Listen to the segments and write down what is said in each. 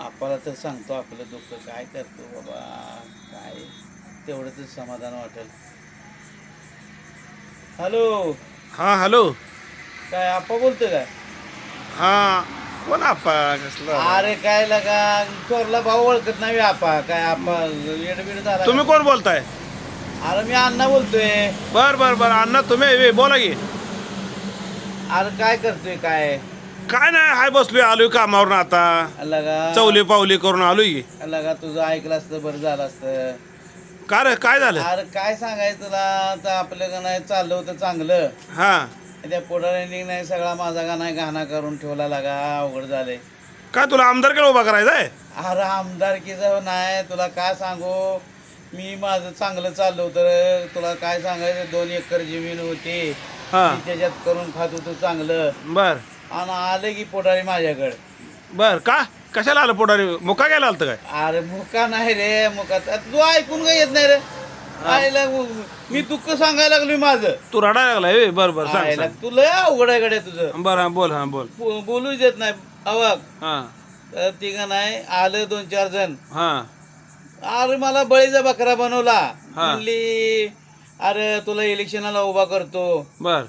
आपल्याला तर सांगतो आपलं दुःख काय करतो बाबा काय? तेवढंच समाधान वाटेल. हॅलो? हा हॅलो. काय आपा बोलतोय काय? हा कोण आपा कसला? अरे काय लगा थोरला भाऊ ओळखत नाही आपा काय आपा येडबीड झाला तुम्ही कोण बोलताय? अरे मी अण्णा बोलतोय. बर बर बर. अण्णा तुम्ही ए, बोला की. अरे काय करतोय काय? काय नाही हाय बसलोय आलोय कामावरून आता. लगा चवली पावली करून आलोय. की लगा तुझं ऐकलं असतं बरं झालं असतं. का रे काय झालं? अरे काय सांगायचं तुला? तर आपलं का नाही चाललं होतं चांगलं. हा. त्या पुढाऱ्यांनी नाही सगळा माझा का नाही गाणा करून ठेवला लागा अवघड झालंय. काय तुला आमदार केलं उभा करायचा आहे? अरे आमदारकीचं नाही तुला काय सांगू? मी माझं चांगलं चाललं होतं रे. तुला काय सांगायचं? दोन एकर जमीन होती. हा. मी त्याच्यात करून खात होतो चांगलं. बर. आणि आलं की पुढारी माझ्याकडे. बर का? कशाला आलं पोटारी? मुका घ्यायला आलतं काय? अरे मुका नाही रे मुका तू ऐकून का येत नाही रे. आईला मी दुःख सांगायला लागलोय माझं. तू रडायला लागलाय बर बर सांग आईला तू लय अवघड आहे गड्या तुझं. बर हा बोल हा बोल. बो- बोलूच देत नाही अवाक. हा. तर ती का नाही आलं दोन चार जण. हा. अरे मला बळीचा बकरा बनवला. म्हणली अरे तुला इलेक्शनाला उभा करतो. बर.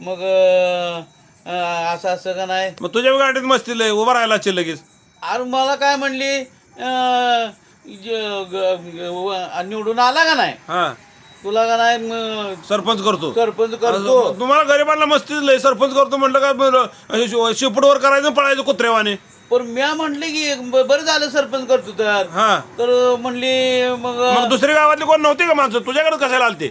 मग अं, अं, असं असं का नाही? मग तुझ्या गाडीत मस्ती लय उभा राहायला लागशील लगेच. अरे मला काय म्हणली अं, ज- ग- ग- व- निवडून आला का नाही? हा. तुला का नाही म- सरपंच करतो. सरपंच करतो. मग तुम्हाला गरीबांना मस्तीच लय सरपंच करतो म्हटलं का शि- शिपडवर करायचं पळायचं कुत्र्यावाने पण म्या म्हणले की ब- बरं झालं सरपंच करतो तर. हा. तर म्हणली मग मग दुसरी गावातली कोण नव्हती का माणसं? तुझ्याकडे कशाला आलते?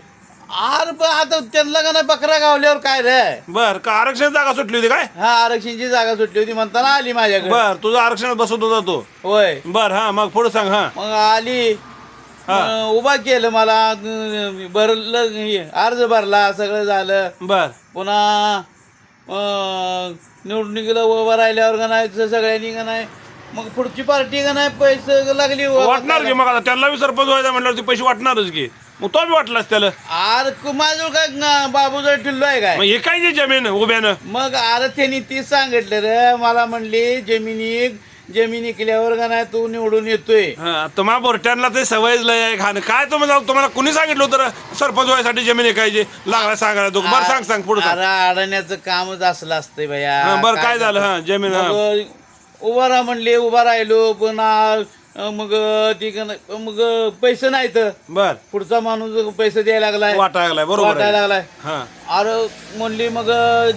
अरे पण आता त्यांना का नाही बकरा गावल्यावर काय रे? बर का आरक्षण जागा सुटली होती काय? हा आरक्षणची जागा सुटली होती म्हणताना आली माझ्याकडे. बर तुझं आरक्षणात बसवत होता तो. होय. बर हा मग पुढे सांग हा. मग आली. उभा केलं मला अं, भरलं हे, अर्ज भरला सगळं झालं. बर. पुन्हा अं, निवडणुकीला उभं राहिल्यावर का नाही सगळ्यांनी का नाही मग पुढची पार्टी का नाही पैसे लागली वाटणार की मग आता त्यांना बी सरपंच व्हायचा म्हटल्यावर ते पैसे वाटणारच की. मग तो वाटलास त्याला. अरे माझं काय न- बाबूजवळ ठिल्लो आहे काय? मग हे काय जे जमीन उभ्यानं? मग अरे त्यांनी तीच सांगितलं रे मला म्हणली जमिनी जमीन इकल्यावर का नाही तू निवडून येतोय. हा तुम्हा बोरट्यांना ते सवयच लय आहे खाणं काय तुम्हाला तुम्हाला कुणी सांगितलं होतं रे? सरपंच व्हायसाठी जमीन ऐकायची लागला सांगायला तू बरं सांग सांग पुढे सांग. अरे अडण्याचं कामच असलं असतंय हा, भैया बरं काय झालं? हा जमीन हा. मग उभा राहा म्हणले उभा राहिलो पुन्हा मग ती नाही- मग पैसे नाहीत. बर. पुढचा माणूस पैसे द्यायला लागलाय वाटायला लागलाय बरोबर वाटायला लागलाय. हा. अरे म्हणली मग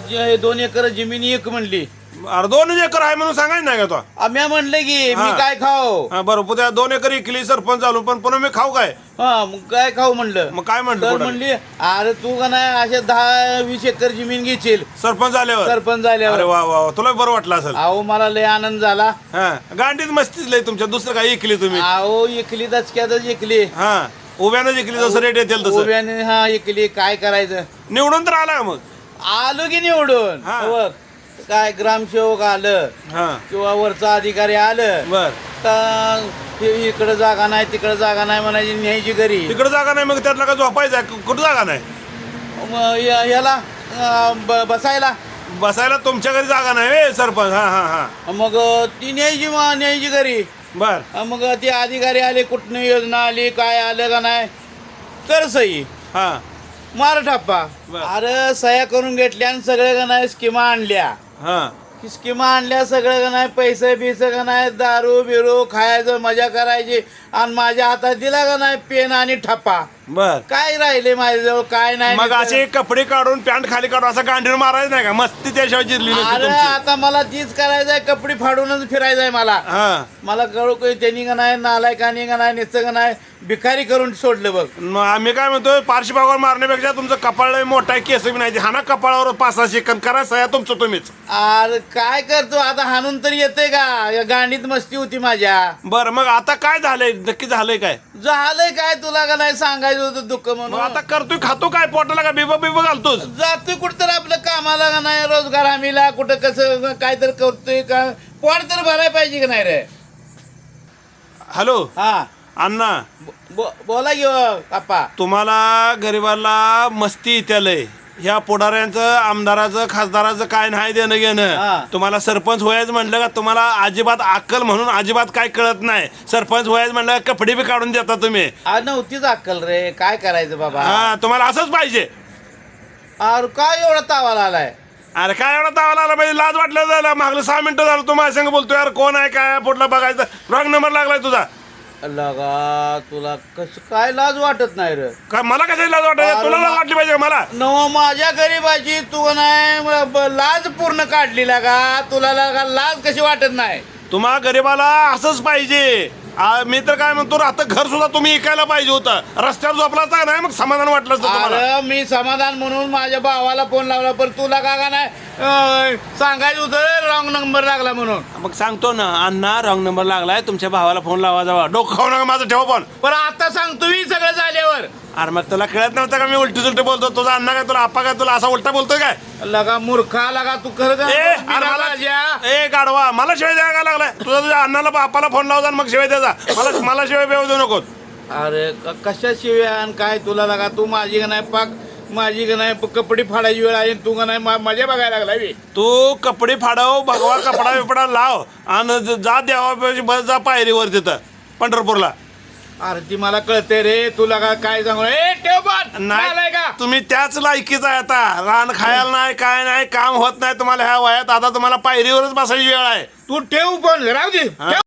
जे हे दोन एकर जमीन एक म्हणली. दोन एकर आहे म्हणून सांगायचं नाही का तो? आम्ही म्हणले की मी हा. काय खाऊ? हा बरोबर पुढे दोन एकर इकली सरपंच झालो पण पुन्हा मी खाऊ काय? हा मग काय खाऊ म्हणलं? मग काय म्हणलं तर? म्हणली अरे तू का नाही असे दहा वीस एकर जमीन घेशील? सरपंच झाल्यावर? सरपंच अरे झाल्यावर वा वा वा. तुला बरं वाटलं असेल. अहो मला लय आनंद झाला. हा गांडीत मस्तीच लय तुमच्या दुसरं काय इकली तुम्ही? अहो इकली दचक्यातच इकली. हा उभ्यानं इकली जसं रेट येतील तसं. उभ्याने हा इकली काय करायचं? निवडून तर आला मग. आलो की निवडून. हा. बघ. काय ग्रामसेवक आलं हा. किंवा वरचा अधिकारी आलं बर. तर हे इकडं जागा नाही तिकडं जागा नाही म्हणायची न्यायची घरी. तिकडे जागा नाही मग त्यातला का झोपायचा आहे? कुठं जागा नाही? मग या- याला अं, ब- बसायला. बसायला तुमच्या घरी जागा नाही सरपंच हा हा हा. मग ती न्यायची मग न्यायची घरी. बर. मग ते अधिकारी आले कुठनं योजना आली काय आलं का नाही कर सही. हा. मार ठप्पा बर. अरे सह्या करून घेतल्या आणि सगळ्या का नाही स्कीमा आणल्या. हा. स्कीमा आणल्या सगळं का नाही पैसे बिसे का नाही दारू बिरू खायचं मजा करायची आणि माझ्या हातात दिला का नाही पेन आणि ठप्पा? बर. काय राहिले माझ्याजवळ? काय नाही मग असे कपडे काढून पॅन्ट खाली काढून असं गांडीवर मारायचं नाही का? मस्ती त्याशिवाय जिरली नसती अरे तुमची. आता मला तीच करायचंय कपडे फाडूनच फिरायचंय मला. हा. मला कळू काही त्यांनी का नाही नालायकानी का नाही निचं का नाही भिकारी करून सोडलं बघ. मग आम्ही काय म्हणतोय पारशी भागावर मारण्यापेक्षा तुमचं कपाळ लय मोठा आहे, केस बी नाही हा ना कपाळावर पाच सहा शिकन करा सया तुमचं तुम्हीच. अरे काय करतो? आता हाणून तर येते का? या गांडीत मस्ती होती माझ्या. बर मग आता काय झालंय? नक्की झालंय काय? झालंय काय तुला का नाही सांगायचं? होतं दुःख मग म्हणून आता करतोय खातो काय? पोटाला का बिबा बिबा घालतोस? जातोय कुठं तर आपलं कामाला का नाही रोजगार हमीला कुठं कसं काय तर करतोय का? पोट तर भरायला पाहिजे का नाही रे? हॅलो? हा. अण्णा. बो- बो- बोला घेऊ अप्पा तुम्हाला गरिबाला मस्ती येत्या लय ह्या पुढाऱ्यांचं आमदाराचं खासदाराचं काय नाही देणं. घेणं. तुम्हाला सरपंच व्हायचं म्हणलं का तुम्हाला अजिबात अक्कल म्हणून अजिबात काय कळत नाही. सरपंच व्हायचं म्हणलं का कपडे बी काढून देता तुम्ही. आ नव्हतीच अक्कल रे. काय करायचं बाबा? हा तुम्हाला असंच पाहिजे. अरे काय एवढा तावाला आलाय? अरे काय एवढा तावाला आला? पाहिजे लाज वाटलं झालं मागलं सहा मिनिटं झालं तू माझ्या संग बोलतोय. यार कोण आहे काय आहे, पुढला बघायचं. रॉंग नंबर लागलाय तुझा. लगा तुला कस काय लाज वाटत नाही रे? काय मला कशाची लाज वाटत तुला लाज वाटली पाहिजे का मला? नव माझ्या गरीबाची तू नाही ब- लाज पूर्ण काढली लागा तुला लागा लाज कशी वाटत नाही? तुम्हा गरीबाला असंच पाहिजे. आ, मी तर काय म्हणतो आता घर सुद्धा तुम्ही ऐकायला पाहिजे होतं. रस्त्यावर झोपला असता का नाही मग समाधान वाटलं असतं तुम्हाला. अरे मी समाधान म्हणून माझ्या भावाला फोन लावला पण तुला का का नाही अं, सांगायचं होतं? रॉंग नंबर लागला म्हणून. मग सांगतो ना अण्णा रॉंग नंबर लागलाय तुमच्या भावाला फोन लावा जावा. डोकं खाऊ नका माझं ठेवा पण पण आता सांगतो मी सगळं झाल्यावर. अरे मग तुला कळत नव्हतं का मी उलटी सुलटी बोलतो? तुझा अण्णा काय तुला आप्पा काय तुला असा उलटा बोलतोय काय? लगा मूर्खा लगा तू खरं ए अरे मला लाजा. ए गाडवा मला शिवाय द्यायला का लागलाय? तुझा तुझ्या अण्णाला बापाला फोन लावजा आणि मग शिवाय द्यायचा मला मला शिवाय बेव देऊ नको अरे क- कशा शिव्या आणि काय तुला लगा? तू माझी का नाही पाक. माझी का नाही प- कपडे फाडायची वेळ आहे तू का नाही मा- मजा बघायला लागला बे. तू कपडे फाडव भगवा कपडा बिपडा लाव आणि ज- जा देवा बस जा पायरीवर तिथं पंढरपूरला. अरे ती मला कळते रे तुला का काय सांगू? ए ठेव पण आलाय का? नाही तुम्ही त्याच लायकीच आहे आता. रान खायला नाही काय नाही काम होत नाही तुम्हाला ह्या वयात. आता तुम्हाला पायरीवरच बसायची वेळ आहे. तू ठेव पण राहू दे. हा. ठेव.